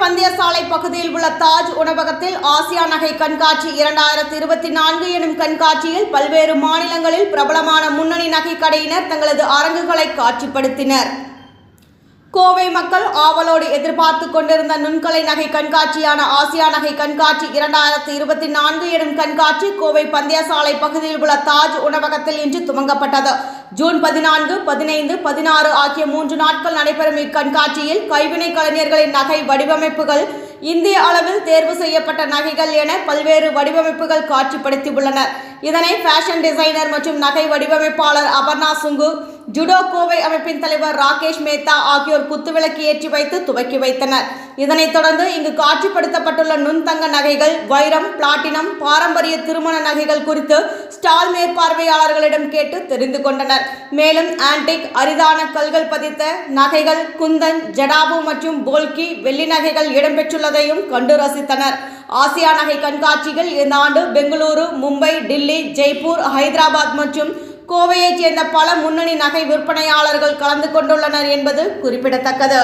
சாலை பகுதியில் உள்ள தாஜ் உணவகத்தில் ஆசியா நகை கண்காட்சி இரண்டாயிரத்தி இருபத்தி நான்கு எனும் கண்காட்சியில் பல்வேறு மாநிலங்களில் பிரபலமான முன்னணி நகை கடையினர் தங்களது அரங்குகளை காட்சிப்படுத்தினர். கோவை மக்கள் ஆவலோடு எதிர்பார்த்து கொண்டிருந்த நுண்கலை நகை கண்காட்சியான ஆசியா நகை கண்காட்சி இரண்டாயிரத்தி இருபத்தி நான்கு எனும் கண்காட்சி கோவை பந்தயசாலை பகுதியில் உள்ள தாஜ் உணவகத்தில் இன்று துவங்கப்பட்டது. ஜூன் பதினான்கு பதினைந்து பதினாறு ஆகிய மூன்று நாட்கள் நடைபெறும் இக்கண்காட்சியில் கைவினை கலைஞர்களின் நகை வடிவமைப்புகள் இந்திய அளவில் தேர்வு செய்யப்பட்ட நகைகள் என பல்வேறு வடிவமைப்புகள் காட்சிப்படுத்தியுள்ளனர் இதனை ஃபேஷன் டிசைனர் மற்றும் நகை வடிவமைப்பாளர் அபர்ணா சுங்கு ஜுடோ கோவை அமைப்பின் தலைவர் ராகேஷ் மேத்தா ஆகியோர் குத்துவிளக்கு ஏற்றி வைத்து துவக்கி வைத்தனர். இதனைத் தொடர்ந்து இங்கு காட்சிப்படுத்தப்பட்டுள்ள நுண்தங்க நகைகள் வைரம் பிளாட்டினம் பாரம்பரிய திருமண நகைகள் குறித்து ஸ்டால் மேற்பார்வையாளர்களிடம் கேட்டு தெரிந்து கொண்டனர். மேலும் ஆன்டிக் அரிதான கல்கள் பதித்த நகைகள் குந்தன் ஜடாபு மற்றும் போல்கி வெள்ளி நகைகள் இடம்பெற்றுள்ளதையும் கண்டு ரசித்தனர். ஆசியா நகை கண்காட்சிகள் இந்த ஆண்டு பெங்களூரு மும்பை டில்லி ஜெய்ப்பூர் ஹைதராபாத் மற்றும் கோவையைச் சேர்ந்த பல முன்னணி நகை விற்பனையாளர்கள் கலந்து கொண்டுள்ளனர் என்பது குறிப்பிடத்தக்கது.